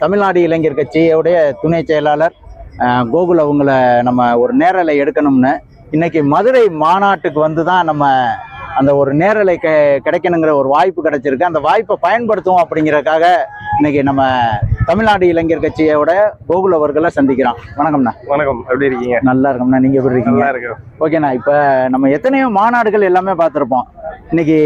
தமிழ்நாடு இளைஞர் கட்சியோடைய துணை செயலாளர் கோகுல் அவங்கள நம்ம ஒரு நேரலை எடுக்கணும்னு. இன்னைக்கு மதுரை மாநாட்டுக்கு வந்து தான் நம்ம அந்த ஒரு நேரலை கெ கிடைக்கணுங்கிற ஒரு வாய்ப்பு கிடைச்சிருக்கு. அந்த வாய்ப்பை பயன்படுத்துவோம் அப்படிங்கறதுக்காக இன்னைக்கு நம்ம தமிழ்நாடு இளைஞர் கட்சியோட கோகுல் அவர்களை சந்திக்கிறோம். வணக்கம்ண்ணா. வணக்கம். எப்படி இருக்கீங்க? நல்லா இருக்கோம்ண்ணா. நீங்க எப்படி இருக்கீங்க? நல்லா இருக்கு ஓகேண்ணா. இப்போ நம்ம எத்தனையோ மாநாடுகள் எல்லாமே பார்த்துருப்போம். இன்னைக்கு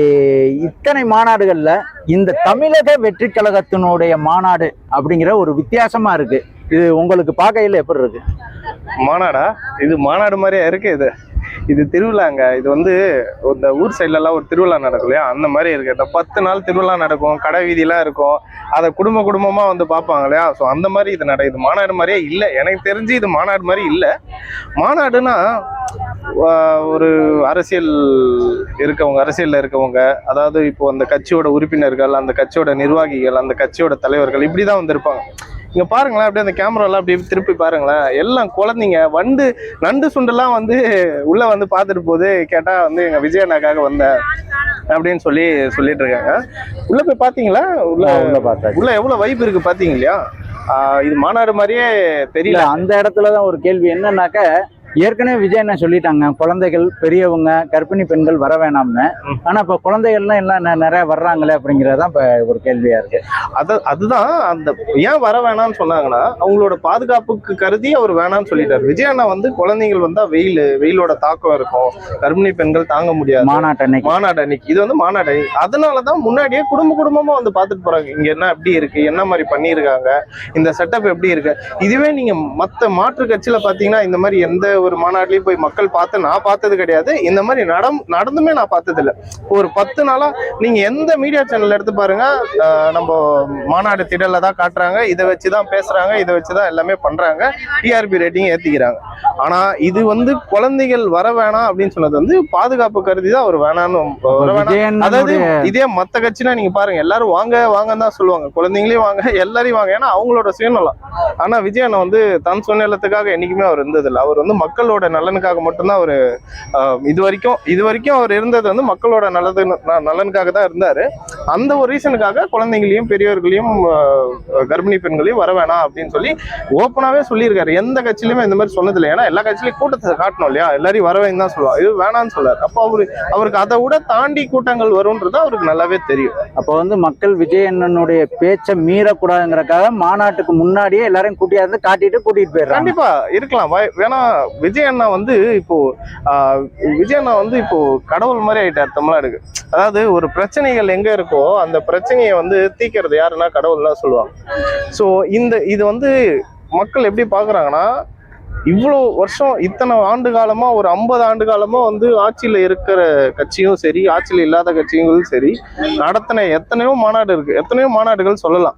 இத்தனை மாநாடுகளில் இந்த தமிழக வெற்றி கழகத்தினுடைய மாநாடு அப்படிங்கிற ஒரு வித்தியாசமா இருக்கு. இது உங்களுக்கு பார்க்கையில் எப்படி இருக்கு? மாநாடா? இது மாநாடு மாதிரியா இருக்கு இது. இது திருவிழாங்க. இது வந்து இந்த ஊர் சைட்லலாம் ஒரு திருவிழா நடக்கும் இல்லையா? அந்த மாதிரி இருக்கு. இந்த பத்து நாள் திருவிழா நடக்கும். கடை வீதியெல்லாம் இருக்கும். அதை குடும்ப குடும்பமாக வந்து பார்ப்பாங்க இல்லையா? ஸோ அந்த மாதிரி இது நடக்குது மாநாடு மாதிரியே இல்லை. எனக்கு தெரிஞ்சு இது மாநாடு மாதிரி இல்லை. மாநாடுனா ஒரு அரசியல் இருக்கவங்க அரசியலில் இருக்கவங்க அதாவது இப்போ அந்த கட்சியோட உறுப்பினர்கள் அந்த கட்சியோட நிர்வாகிகள் அந்த கட்சியோட தலைவர்கள் இப்படி தான் வந்திருப்பாங்க இங்க பாருங்களேன் அப்படியே அந்த கேமராலாம் அப்படியே திருப்பி பாருங்களேன். எல்லாம் குழந்தைங்க வண்டு நண்டு சுண்டெல்லாம் வந்து உள்ள வந்து பார்த்துட்டு போகுது. கேட்டா வந்து எங்க விஜய் அண்ணாக்காக வந்தேன் அப்படின்னு சொல்லி சொல்லிட்டு இருக்காங்க. உள்ள போய் பாத்தீங்களா உள்ள உள்ள பார்த்தேன் உள்ள எவ்வளவு வைப் இருக்கு பாத்தீங்க இல்லையா? ஆஹ் இது மாநாடு மாதிரியே தெரியல. அந்த இடத்துல தான் ஒரு கேள்வி. என்னன்னாக்க ஏற்கனவே விஜய் என்ன சொல்லிட்டாங்க குழந்தைகள் பெரியவங்க கர்ப்பிணி பெண்கள் வர வேணாம்னு. ஆனா இப்ப குழந்தைகள்லாம் எல்லாம் நிறைய வர்றாங்களே அப்படிங்கறதுதான் இப்ப ஒரு கேள்வியா இருக்கு. அது அதுதான் அந்த ஏன் வர வேணாம்னு சொன்னாங்கன்னா அவங்களோட பாதுகாப்புக்கு கருதி அவர் வேணாம்னு சொல்லிட்டாரு. விஜய் அண்ணா வந்து குழந்தைகள் வந்தா வெயில் வெயிலோட தாக்கம் இருக்கும். கர்ப்பிணி பெண்கள் தாங்க முடியாது. மாநாட்டு அன்னைக்கு. மாநாடு அன்னைக்கு. இது வந்து மாநாடு அன்னைக்கு. அதனாலதான் முன்னாடியே குடும்ப குடும்பமா வந்து பார்த்துட்டு போறாங்க. இங்க என்ன எப்படி இருக்கு? என்ன மாதிரி பண்ணியிருக்காங்க? இந்த செட்டப் எப்படி இருக்கு? இதுவே நீங்க மத்த மாற்று கட்சியில பாத்தீங்கன்னா இந்த மாதிரி எந்த ஒரு மாநாட்டிலயும் போய் மக்கள் பார்த்து நான் பார்த்தது கிடையாது. இந்த மாதிரி நடம் நடந்துமே நான் பார்த்தது இல்ல ஒரு பத்து நாளா நீங்க எந்த மீடியா சேனல் எடுத்து பாருங்க நம்ம மாநாடு திடல்ல தான் காட்டுறாங்க. இதை வச்சுதான் பேசுறாங்க இதை வச்சுதான் எல்லாமே பண்றாங்க. டிஆர்பி ரேட்டிங் ஏத்திக்கிறாங்க. ஆனா இது வந்து குழந்தைகள் வர வேணாம் அப்படின்னு சொன்னது வந்து பாதுகாப்பு கருதி தான் அவர் விஜயன் அதாவது இதே மத்த கட்சினா நீங்க பாருங்க எல்லாரும் வாங்க வாங்கன்னு தான் சொல்லுவாங்க. குழந்தைங்களையும் வாங்க எல்லாரையும் வாங்க. ஏன்னா அவங்களோட சுயநலம். ஆனா விஜய் அண்ணன் வந்து தன் சுயநலத்துக்காக என்னைக்குமே அவர் இருந்தது இல்லை அவர் வந்து மக்களோட நலனுக்காக மட்டும்தான் அவர் இது வரைக்கும் இது வரைக்கும் அவர் இருந்தது வந்து மக்களோட நல்லது நலனுக்காக தான் இருந்தாரு. அந்த ஒரு ரீசனுக்காக குழந்தைங்களையும் பெரியவர்களையும் ஆஹ், கர்ப்பிணி பெண்களையும் வர வேணாம் அப்படின்னு சொல்லி ஓப்பனாவே சொல்லியிருக்காரு. எந்த கட்சியிலுமே இந்த மாதிரி சொன்னதில்லை. ஏன்னா எல்லா கட்சியிலையும் கூட்டத்தை காட்டணும் இல்லையா? எல்லாரையும் வரவேன்னு தான் சொல்லுவாங்க. இது வேணாம்னு சொல்லாரு. அப்போ அவரு அவருக்கு அதை விட தாண்டி கூட்டங்கள் வரும்ன்றது அவருக்கு நல்லாவே தெரியும். அப்ப வந்து மக்கள் விஜயண்ணனுடைய பேச்சை மீறக்கூடாதுங்கிறக்காக மாநாட்டுக்கு முன்னாடியே எல்லாரையும் கூட்டியாந்து காட்டிட்டு கூட்டிட்டு போயிடுறாங்க. கண்டிப்பா இருக்கலாம். வேணா விஜய் அண்ணா வந்து இப்போ விஜய் அண்ணா வந்து இப்போ கடவுள் மாதிரி ஆயிட்டார் தமிழ்நாடுக்கு. அதாவது ஒரு பிரச்சனைகள் எங்க இருக்கோ அந்த பிரச்சனையை வந்து தீக்கிறது யாருன்னா கடவுள்லாம் சொல்லுவாங்க. ஸோ இந்த இது வந்து மக்கள் எப்படி பாக்குறாங்கன்னா இவ்வளோ வருஷம் இத்தனை ஆண்டு காலமா ஒரு ஐம்பது ஆண்டு காலமா வந்து ஆட்சியில இருக்கிற கட்சியும் சரி ஆட்சியில இல்லாத கட்சியும் சரி நடத்தின எத்தனையோ மாநாடு இருக்கு. எத்தனையோ மாநாடுகள் சொல்லலாம்.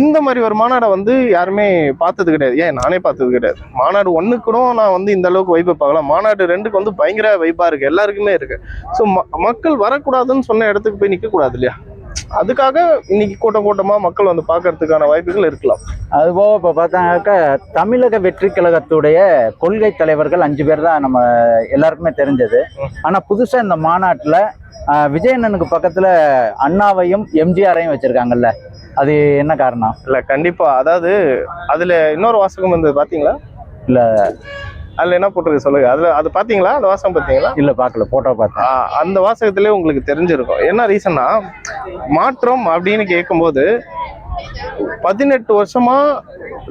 இந்த மாதிரி ஒரு மாநாடை வந்து யாருமே பார்த்தது கிடையாது. ஏன் நானே பார்த்தது கிடையாது. மாநாடு ஒண்ணுக்கு கூட நான் வந்து இந்த அளவுக்கு வைப்பை பார்க்கலாம் மாநாடு ரெண்டுக்கு வந்து பயங்கர வைப்பாக இருக்குது எல்லாருக்குமே இருக்கு. ஸோ மக்கள் வரக்கூடாதுன்னு சொன்ன இடத்துக்கு போய் நிற்கக்கூடாது இல்லையா? அதுக்காக இன்னைக்கு கூட்டம் கூட்டமாக மக்கள் வந்து பார்க்கறதுக்கான வாய்ப்புகள் இருக்கலாம். அதுபோக இப்போ பார்த்தாக்க தமிழக வெற்றி கழகத்துடைய கொள்கை தலைவர்கள் அஞ்சு பேர் தான் நம்ம எல்லாருக்குமே தெரிஞ்சது. ஆனால் புதுசாக இந்த மாநாட்டில் விஜயண்ணனுக்கு பக்கத்தில் அண்ணாவையும் எம்ஜிஆரையும் வச்சுருக்காங்கல்ல. அது என்ன காரணம்? இல்ல கண்டிப்பா. அதாவது அதுல இன்னொரு வாசகம் வந்து பாத்தீங்களா? இல்ல. அதுல என்ன போட்டிருக்கு சொல்லுங்க. அதுல அது பாத்தீங்களா? அந்த வாசகம் பாத்தீங்களா? இல்ல பார்க்கல போட்டோ பார்த்தேன். அந்த வாசகத்திலே உங்களுக்கு தெரிஞ்சிருக்கும். என்ன ரீசன்னா மாற்றம் அப்படின்னு கேட்கும்போது பதினெட்டு வருஷமா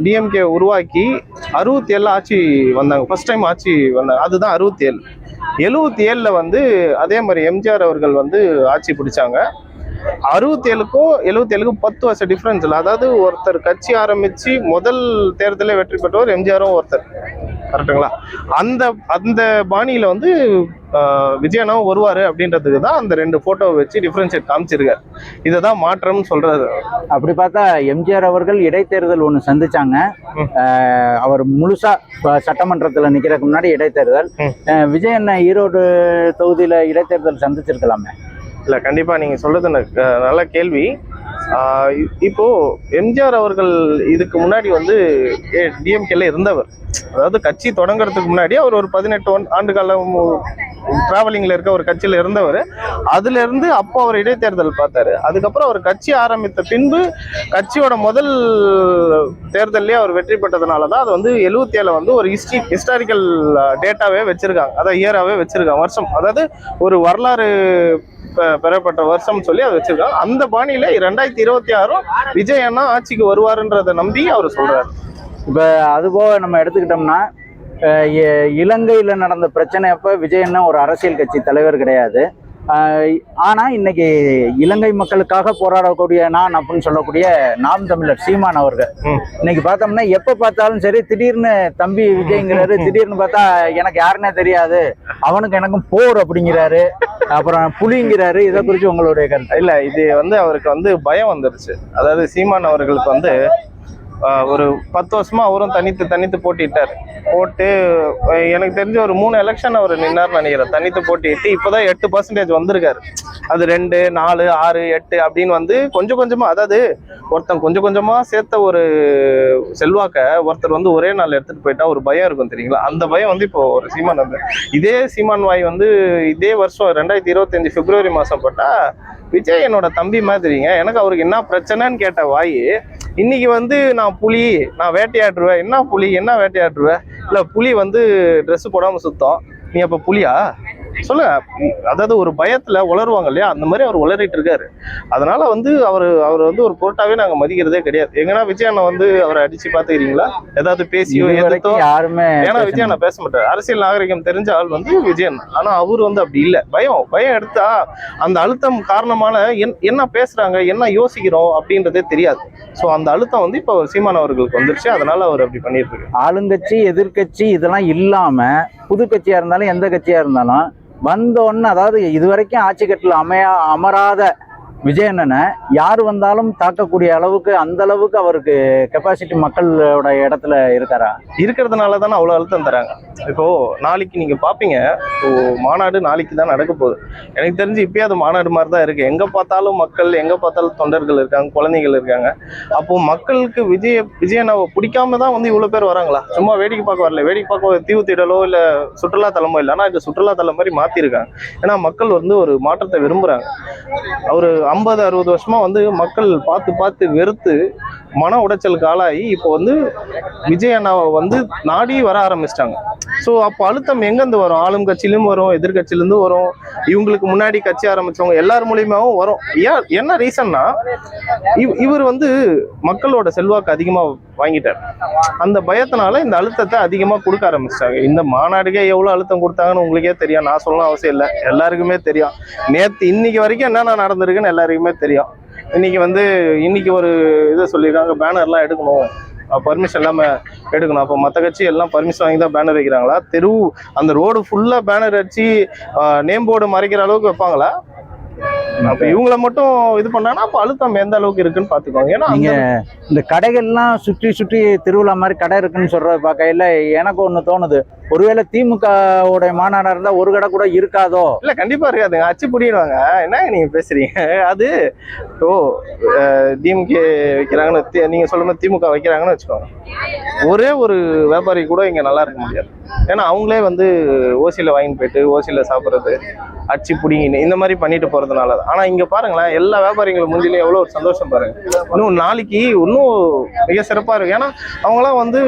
டிஎம்கே உருவாக்கி அறுபத்தி ஏழுல ஆட்சி வந்தாங்க. ஃபர்ஸ்ட் டைம் ஆட்சி வந்தாங்க. அதுதான் அறுபத்தி ஏழு எழுவத்தி ஏழுல வந்து அதே மாதிரி எம்ஜிஆர் அவர்கள் வந்து ஆட்சி பிடிச்சாங்க. அறுபத்தி ஏழுக்கும் எழுபத்தி ஏழுக்கும் பத்து வருஷம் டிஃப்ரென்ஸ் இல்லை. அதாவது ஒருத்தர் கட்சி ஆரம்பிச்சு முதல் தேர்தலே வெற்றி பெற்றவர் எம்ஜிஆரும் ஒருத்தர். கரெக்டுங்களா? அந்த அந்த பாணியில வந்து ஆஹ், விஜயனும் வருவாரு அப்படின்றதுக்கு தான் அந்த ரெண்டு போட்டோவை வச்சு டிஃபரன்ஷியேட் காமிச்சிருக்காரு. இதை தான் மாற்றம்னு சொல்றது. அப்படி பார்த்தா எம்ஜிஆர் அவர்கள் இடைத்தேர்தல் ஒன்று சந்திச்சாங்க. அவர் முழுசா இப்ப சட்டமன்றத்துல நிக்கிறதுக்கு முன்னாடி இடைத்தேர்தல். ம். ஆஹ், விஜய் அண்ணன் ஈரோடு தொகுதியில இடைத்தேர்தல் சந்திச்சிருக்கலாமே. இல்லை கண்டிப்பாக நீங்கள் சொல்கிறது எனக்கு, நல்ல கேள்வி. இப்போது எம்ஜிஆர் அவர்கள் இதுக்கு முன்னாடி வந்து டிஎம்கேல இருந்தவர். அதாவது கட்சி தொடங்குறதுக்கு முன்னாடி அவர் ஒரு பதினெட்டு ஆண்டு காலம் டிராவலிங்கில் இருக்க ஒரு கட்சியில் இருந்தவர். அதுலேருந்து அப்போ அவர் இடைத்தேர்தல் பார்த்தாரு. அதுக்கப்புறம் அவர் கட்சி ஆரம்பித்த பின்பு கட்சியோட முதல் தேர்தல்லே அவர் வெற்றி பெற்றதுனால தான் அது வந்து எழுபத்தி ஏழில் வந்து ஒரு ஹிஸ்ட்ரி ஹிஸ்டாரிக்கல் டேட்டாவே வச்சுருக்காங்க. அதான் இயராகவே வச்சுருக்காங்க வருஷம். அதாவது ஒரு வரலாறு பெறப்பட்ட வருஷம் சொல்லி அதை வச்சிருக்காங்க. அந்த பாணியில ரெண்டாயிரத்தி இருபத்தி ஆறும் விஜய் அண்ணா ஆட்சிக்கு வருவாருன்றதை நம்பி அவர் சொல்றாரு. இப்போ அதுபோக நம்ம எடுத்துக்கிட்டோம்னா இலங்கையில் நடந்த பிரச்சனை அப்போ விஜயன்னா ஒரு அரசியல் கட்சி தலைவர் கிடையாது. அஹ் ஆனா இன்னைக்கு இலங்கை மக்களுக்காக போராடக்கூடிய நான் அப்படின்னு சொல்லக்கூடிய நாம் தமிழர் சீமான் அவர்கள். இன்னைக்கு பார்த்தோம்னா எப்ப பார்த்தாலும் சரி திடீர்னு தம்பி விஜய்ங்கிறாரு திடீர்னு பார்த்தா எனக்கு யாருன்னே தெரியாது. அவனுக்கு எனக்கும் போர் அப்படிங்கிறாரு. அப்புறம் புலிங்கிறாரு. இதை குறித்து உங்களுடைய கருத்து? இல்ல இது வந்து அவருக்கு வந்து பயம் வந்துருச்சு. அதாவது சீமான் அவர்களுக்கு வந்து ஒரு பத்து வருஷமா அவரும் தனித்து தனித்து போட்டிட்டார் போட்டு எனக்கு தெரிஞ்ச ஒரு மூணு எலெக்ஷன் அவர் நின்னார்னு நினைக்கிறேன். தனித்து போட்டிட்டு இப்போதான் எட்டு பர்சன்டேஜ் வந்திருக்காரு. அது ரெண்டு நாலு ஆறு எட்டு அப்படின்னு வந்து கொஞ்சம் கொஞ்சமா அதாவது ஒருத்தன் கொஞ்சம் கொஞ்சமா சேர்த்த ஒரு செல்வாக்க ஒருத்தர் வந்து ஒரே நாள் எடுத்துட்டு போயிட்டா ஒரு பயம் இருக்கும் தெரியுங்களா? அந்த பயம் வந்து இப்போ ஒரு சீமான் வந்து இதே சீமான் வாய் வந்து இதே வருஷம் ரெண்டாயிரத்தி இருபத்தஞ்சு பிப்ரவரி மாசம் போட்டா விஜய் என்னோட தம்பி மாதிரிங்க. எனக்கு அவருக்கு என்ன பிரச்சனைன்னு கேட்ட வாய் இன்னைக்கு வந்து நான் புலி நான் வேட்டையாடுருவேன் என்ன புலி? என்ன வேட்டையாடுருவேன் இல்ல புலி வந்து ட்ரெஸ்ஸு போடாம சுத்தம். நீ அப்ப புலியா? சொல்லுங்க. அதாவது ஒரு பயத்துல உளருவாங்க இல்லையா? அந்த மாதிரி அவர் உளறிட்டு இருக்காரு. அதனால வந்து அவர் அவர் வந்து ஒரு பொருட்டாவே நாங்க மதிக்கிறதே கிடையாது. எங்கன்னா விஜய் அண்ணா வந்து அவரை அடிச்சு பாத்துக்கிறீங்களா? ஏதாவது பேசியோ எதிர்த்தோ? யாருமே ஏன்னா விஜய் அண்ணா பேச மாட்டாரு. அரசியல் நாகரிகம் தெரிஞ்ச ஆள் வந்து விஜய் அண்ணா. ஆனா அவர் வந்து அப்படி இல்ல. பயம். பயம் எடுத்தா அந்த அழுத்தம் காரணமான என்- என்ன பேசுறாங்க என்ன யோசிக்கிறோம் அப்படின்றதே தெரியாது. சோ அந்த அழுத்தம் வந்து இப்போ சீமான் அவர்களுக்கு வந்துருச்சு. அதனால அவர் அப்படி பண்ணிட்டு இருக்காரு. ஆளுங்கட்சி எதிர்க்கட்சி இதெல்லாம் இல்லாம புது கட்சியா இருந்தாலும் எந்த கட்சியா இருந்தாலும் வந்தோன்னு அதாவது இதுவரைக்கும் ஆட்சி கட்டில் அமையா அமராத விஜயண்ணனை யார் வந்தாலும் தாக்கக்கூடிய அளவுக்கு அந்த அளவுக்கு அவருக்கு கெப்பாசிட்டி மக்களோட இடத்துல இருக்காரா? இருக்கிறதுனால தானே அவ்வளோ அழுத்தம் தராங்க. இப்போ நாளைக்கு நீங்க பாப்பீங்க இப்போ மாநாடு நாளைக்கு தான் நடக்க போகுது. எனக்கு தெரிஞ்சு இப்பயே அது மாநாடு மாதிரி தான் இருக்கு. எங்க பார்த்தாலும் மக்கள் எங்க பார்த்தாலும் தொண்டர்கள் இருக்காங்க குழந்தைகள் இருக்காங்க. அப்போ மக்களுக்கு விஜய விஜயனாவை பிடிக்காம தான் வந்து இவ்வளோ பேர் வராங்களா? சும்மா வேடிக்கை பார்க்க வரல. வேடிக்கை பார்க்க தீவு திடலோ இல்லை சுற்றுலா தலமோ இல்லை. ஆனா இது சுற்றுலா தலம் மாதிரி மாற்றிருக்காங்க ஏன்னா மக்கள் வந்து ஒரு மாற்றத்தை விரும்புகிறாங்க அவர் ஐம்பது அறுபது வருஷமா வந்து மக்கள் பார்த்து பார்த்து வெறுத்து மன உடைச்சலுக்கு ஆளாகி இப்போ வந்து விஜய் அண்ணாவை வந்து நாடி வர ஆரம்பிச்சிட்டாங்க. ஸோ அப்போ அழுத்தம் எங்கேருந்து வரும்? ஆளும் கட்சியிலும் வரும் எதிர்கட்சியிலேருந்து வரும் இவங்களுக்கு முன்னாடி கட்சி ஆரம்பிச்சவங்க எல்லார் மூலியமாகவும் வரும். ஏன் என்ன ரீசன்னா இவ் இவர் வந்து மக்களோட செல்வாக்கு அதிகமாக வாங்கிட்டார். அந்த பயத்தினால இந்த அழுத்தத்தை அதிகமாக கொடுக்க ஆரம்பிச்சிட்டாங்க. இந்த மாநாடுக்கே எவ்வளோ அழுத்தம் கொடுத்தாங்கன்னு உங்களுக்கே தெரியும். நான் சொல்லணும் அவசியம் இல்லை. எல்லாருக்குமே தெரியும். நேற்று இன்னைக்கு வரைக்கும் என்னென்ன நடந்திருக்குன்னு எல்லாருக்குமே தெரியும். இன்னைக்கு வந்து இன்னைக்கு ஒரு இதை சொல்லியிருக்காங்க பேனர்லாம் எடுக்கணும். பர்மிஷன் இல்லாமல் எடுக்கணும். அப்போ மற்ற கட்சி எல்லாம் பர்மிஷன் வாங்கி தான் பேனர் வைக்கிறாங்களா? தெரு அந்த ரோடு ஃபுல்லாக பேனர் அடிச்சு நேம் போர்டு மறைக்கிற அளவுக்கு வைப்பாங்களா? அப்ப இவங்கள மட்டும் இது பண்ணாங்கன்னா அப்போ அழுத்தம் எந்த அளவுக்கு இருக்குன்னு பாத்துக்கோங்க. ஏன்னா நீங்க இந்த கடைகள்லாம் சுற்றி சுற்றி திருவிழா மாதிரி கடை இருக்குன்னு சொல்றத பார்க்கையில எனக்கு ஒண்ணு தோணுது. ஒருவேளை திமுகவுடைய மாநாடா இருந்தா ஒரு கடை கூட இருக்காதோ? இல்ல கண்டிப்பா இருக்காதுங்க அச்சு புடிடுவாங்க என்னங்க நீங்க பேசுறீங்க? அது ஓ டிஎம்கே வைக்கிறாங்கன்னு நீங்க சொல்லும் திமுக வைக்கிறாங்கன்னு வச்சுக்கோங்க. ஒரே ஒரு வியாபாரி கூட இங்க நல்லா இருக்க முடியாது. ஏன்னா அவங்களே வந்து ஓசியில வாங்கிட்டு போயிட்டு ஓசியில சாப்பிட்றது அச்சு புடிங்கின்னு இந்த மாதிரி பண்ணிட்டு போறதுனால தான். ஆனா இங்க பாருங்களேன் எல்லா வியாபாரிகளும் முந்திலையும் எவ்வளவு ஒரு சந்தோஷம் பாருங்க. இன்னும் நாளைக்கு இன்னும் மிக சிறப்பா இருக்கு ஏன்னா அவங்களாம் வந்து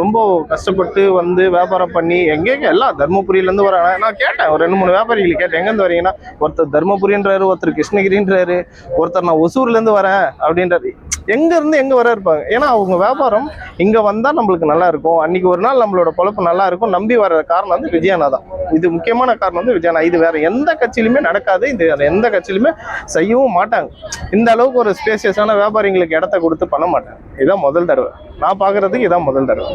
ரொம்ப கஷ்டப்பட்டு வந்து வியாபாரம் வியாபாரம் பண்ணி எங்கெங்க எல்லாம் தர்மபுரியில இருந்து வராங்க. நான் கேட்டேன் ஒரு ரெண்டு மூணு வியாபாரிகள் கேட்டேன் எங்கேருந்து வரீங்கன்னா ஒருத்தர் தர்மபுரின்றாரு ஒருத்தர் கிருஷ்ணகிரின்றாரு ஒருத்தர் நான் ஒசூர்ல இருந்து வரேன் அப்படின்றாரு. எங்க இருந்து எங்க வர இருப்பாங்க? ஏன்னா அவங்க வியாபாரம் இங்க வந்தா நம்மளுக்கு நல்லா இருக்கும். அன்னைக்கு ஒரு நாள் நம்மளோட பொழப்பு நல்லா இருக்கும். நம்பி வர காரணம் வந்து விஜயனா தான். இது முக்கியமான காரணம் வந்து விஜயனா. இது வேற எந்த கட்சியிலுமே நடக்காது. இது வேற எந்த கட்சியிலுமே செய்யவும் மாட்டாங்க. இந்த அளவுக்கு ஒரு ஸ்பேசியஸான வியாபாரிங்களுக்கு இடத்த கொடுத்து பண்ண மாட்டாங்க. இதான் முதல் தடவை. நான் பாக்குறதுக்கு இதான் முதல் தடவை.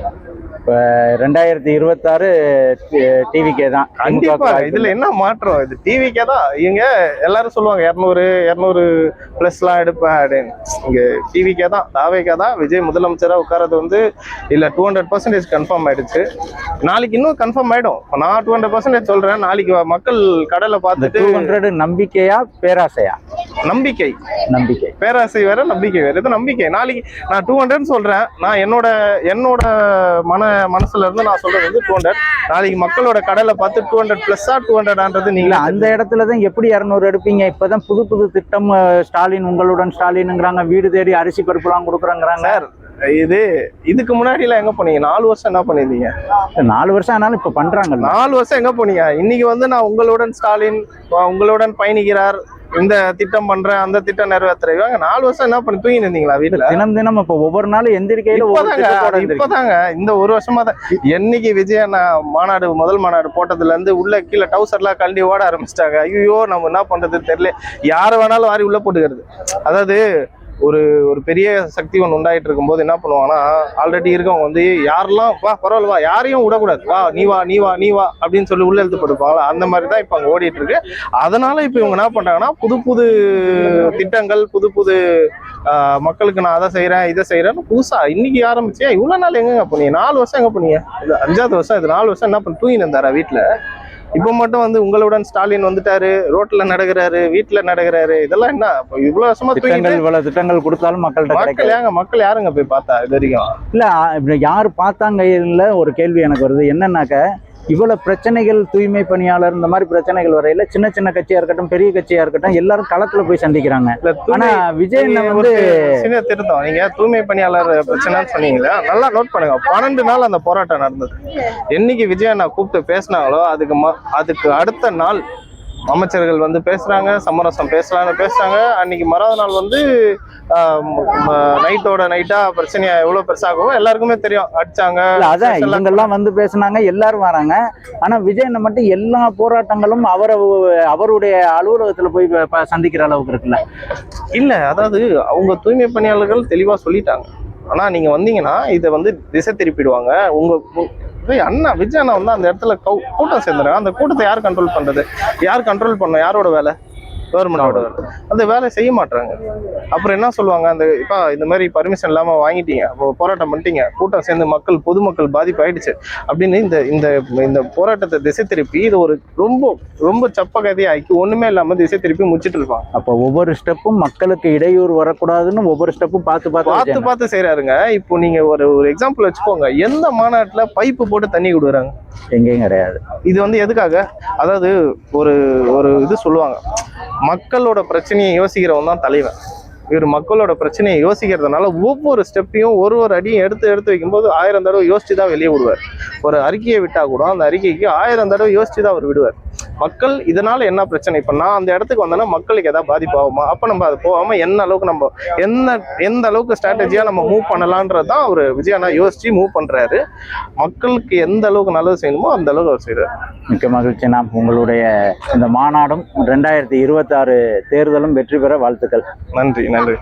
ரெண்டாயிரத்தி இருபத்தாறு டிவிக்கே தான். கண்டிப்பா. இதுல என்ன மாற்றம்? இது டிவிக்கே தான். இவங்க எல்லாரும் சொல்லுவாங்க இரநூறு இரநூறு பிளஸ் எல்லாம் எடுப்பேன் அப்படின்னு. இங்க டிவிக்கே தான் தாவேக்கே தான். விஜய் முதலமைச்சரா உட்காரது வந்து இல்ல டூ ஹண்ட்ரட் பர்சன்டேஜ் கன்ஃபார்ம் ஆயிடுச்சு. நாளைக்கு இன்னும் கன்ஃபார்ம் ஆயிடும். இப்ப நான் டூ ஹண்ட்ரட் பர்சன்டேஜ் சொல்றேன். நாளைக்கு மக்கள் கடலை பார்த்துட்டு டூ ஹண்ட்ரட் நம்பிக்கையா பேராசையா? நம்பிக்கை. நம்பிக்கை. பேராசை வேற நம்பிக்கை வேற. இது நம்பிக்கை. நாளைக்கு நான் டூ ஹண்ட்ரட் சொல்றேன். நான் என்னோட என்னோட மன மனசுல இருந்து நான் சொல்றது வந்து டூ ஹண்ட்ரட் நாளைக்கு மக்களோட கடலை பார்த்து டூ ஹண்ட்ரட் பிளஸ்ஸா டூ ஹண்ட்ரட்ன்றது இல்ல நீங்க அந்த இடத்துல தான் எப்படி இரநூறு எடுப்பீங்க? இப்பதான் புது புது திட்டம் ஸ்டாலின் உங்களுடன் ஸ்டாலின்ங்கிறாங்க வீடு தேடி அரிசி பருப்புலாம் கொடுக்குறேங்கிறாங்க. இது இதுக்கு முன்னாடி எல்லாம் எங்க போனீங்க? நாலு வருஷம் என்ன பண்ணிருந்தீங்க நாலு வருஷம் ஆனாலும் இப்ப பண்றாங்கல்ல. நாலு வருஷம் எங்க போனீங்க? இன்னைக்கு வந்து நான் உங்களுடன் ஸ்டாலின் உங்களுடன் பயணிக்கிறார். இந்த திட்டம் பண்றேன் அந்த திட்டம் நிறைவேற்றுறேன். இவங்க நாலு வருஷம் என்ன பண்ணி தூங்கி இருந்தீங்களா வீட்டுல? தினம் தினம் இப்ப ஒவ்வொரு நாளும் எந்திரிக்கையில இப்பதாங்க இந்த ஒரு வருஷமா தான். என்னைக்கு விஜய் அண்ணா மாநாடு முதல் மாநாடு போட்டதுல இருந்து உள்ள கீழே டவுசர்லாம் கழட்டி ஓட ஆரம்பிச்சிட்டாங்க. ஐயோ நம்ம என்ன பண்றது தெரியல. யாரை வேணாலும் வாரி உள்ள போட்டுக்கிறது. அதாவது ஒரு ஒரு பெரிய சக்தி ஒன்று உண்டாயிட்டு இருக்கும்போது என்ன பண்ணுவாங்கன்னா ஆல்ரெடி இருக்கவங்க வந்து யாரெல்லாம் வா பரவாயில்ல வா யாரையும் விடக்கூடாது. வா நீ வா நீ வா நீ வா அப்படின்னு சொல்லி உள்ள எழுத்து போட்டுப்பாங்களா? அந்த மாதிரி தான் இப்போ அங்கே ஓடிட்டு இருக்கு. அதனால இப்போ இவங்க என்ன பண்ணுறாங்கன்னா புது புது திட்டங்கள் புது புது மக்களுக்கு நான் அதை செய்கிறேன் இதை செய்கிறேன்னு புதுசா இன்னைக்கு ஆரம்பிச்சியா? இவ்வளோ நாள் எங்க போனீங்க? நாலு வருஷம் எங்கே பண்ணீங்க இது அஞ்சாவது வருஷம் இது நாலு வருஷம் என்ன பண்ணி தூங்கினு இருந்தாரா வீட்டில் இப்போ மட்டும் வந்து உங்களுடன் ஸ்டாலின் வந்துட்டாரு ரோட்ல நடக்கிறாரு வீட்டுல நடக்கிறாரு இதெல்லாம் என்ன? இவ்வளவு வருஷமா திட்டங்கள் இவ்வளவு திட்டங்கள் கொடுத்தாலும் மக்கள்கிட்ட மக்கள் ஏங்க மக்கள் யாருங்க போய் பார்த்தா இது வரைக்கும்? இல்ல யார் பார்த்தாங்க ஒரு கேள்வி எனக்கு வருது. என்னன்னாக்க இவ்வளவு பிரச்சனைகள் தூய்மை பணியாளர் இந்த மாதிரி பிரச்சனைகள் வரையில சின்ன சின்ன கட்சியா இருக்கட்டும் பெரிய கட்சியா இருக்கட்டும் எல்லாரும் களத்துல போய் சந்திக்கிறாங்க. ஆனா விஜய் வந்து சின்ன திருத்தம். நீங்க தூய்மை பணியாளர் பிரச்சனைன்னு சொன்னீங்களா நல்லா நோட் பண்ணுங்க. பன்னெண்டு நாள் அந்த போராட்டம் நடந்தது. என்னைக்கு விஜய் அண்ணா கூப்பிட்டு பேசினாங்களோ அதுக்கு அதுக்கு அடுத்த நாள் அமைச்சர்கள் வந்து பேசுறாங்க சமரசம் பேசலாம்னு பேசுறாங்க. அன்னைக்கு மறாவது நாள் வந்து நைட்டோட நைட்டா பிரச்சனையா எவ்வளவு பெருசாகும் எல்லாருக்குமே தெரியும். அடிச்சாங்க அதான் இவங்கெல்லாம் வந்து பேசுனாங்க எல்லாரும் வராங்க. ஆனா விஜய் அண்ணன் மட்டும் எல்லா போராட்டங்களும் அவரை அவருடைய அலுவலகத்துல போய் சந்திக்கிற அளவுக்கு இருக்குல்ல. இல்ல அதாவது அவங்க தூய்மை பணியாளர்கள் தெளிவா சொல்லிட்டாங்க. ஆனா நீங்க வந்தீங்கன்னா இதை வந்து திசை திருப்பிடுவாங்க. உங்க போய் அண்ணா விஜய் அண்ணா வந்து அந்த இடத்துல கவு- கூட்டம் சேர்ந்துறாங்க அந்த கூட்டத்தை யார் கண்ட்ரோல் பண்ணுறது யார் கண்ட்ரோல் பண்ணும் யாரோட வேலை? கவர்மெண்டோட வேலை அந்த வேலை செய்ய மாட்டாங்க அப்புறம் என்ன சொல்லுவாங்க? அந்த இப்போ இந்த மாதிரி பர்மிஷன் இல்லாம வாங்கிட்டீங்க. அப்போ போராட்டம் பண்ணிட்டீங்க. கூட்டம் சேர்ந்து மக்கள் பொதுமக்கள் பாதிப்பு ஆயிடுச்சு அப்படின்னு இந்த இந்த இந்த போராட்டத்தை திசை திருப்பி இது ஒரு ரொம்ப ரொம்ப சப்ப கதையாக்கி ஒண்ணுமே இல்லாம திசை திருப்பி முடிச்சிட்டு இருப்பாங்க. அப்போ ஒவ்வொரு ஸ்டெப்பும் மக்களுக்கு இடையூறு வரக்கூடாதுன்னு ஒவ்வொரு ஸ்டெப்பும் பார்த்து பார்த்து பார்த்து. பார்த்து செய்யறாருங்க இப்போ நீங்க ஒரு ஒரு எக்ஸாம்பிள் வச்சுக்கோங்க. எந்த மாநாட்டுல பைப்பு போட்டு தண்ணி விடுறாங்க எங்கேயும் கிடையாது. இது வந்து எதுக்காக? அதாவது ஒரு ஒரு இது சொல்லுவாங்க. மக்களோட பிரச்சனையை யோசிக்கிறவன் தான் தலைவன். இவர் மக்களோட பிரச்சனையை யோசிக்கிறதுனால ஒவ்வொரு ஸ்டெப்பையும் ஒரு ஒரு அடியும் எடுத்து எடுத்து வைக்கும்போது ஆயிரம் தடவை யோசிச்சு தான் வெளியே விடுவார். ஒரு அறிக்கையை விட்டால் கூட அந்த அறிக்கைக்கு ஆயிரம் தடவை யோசிச்சு தான் அவர் விடுவார். மக்கள் இதனால என்ன பிரச்சனை? இப்ப நான் அந்த இடத்துக்கு வந்தேன்னா மக்களுக்கு ஏதாவது பாதிப்பு ஆகுமா? அப்ப நம்ம அது போகாம என்ன அளவுக்கு நம்ம என்ன எந்த அளவுக்கு ஸ்ட்ராட்டஜியா நம்ம மூவ் பண்ணலான்றது தான் அவர் விஜயண்ணா யோசிச்சு மூவ் பண்றாரு. மக்களுக்கு எந்த அளவுக்கு நல்லது செய்யணுமோ அந்த அளவுக்கு அவர் செய்யறாரு மிக்க மகிழ்ச்சி நாம் உங்களுடைய இந்த மாநாடும் ரெண்டாயிரத்தி இருபத்தாறு தேர்தலும் வெற்றி பெற வாழ்த்துக்கள். நன்றி நன்றி.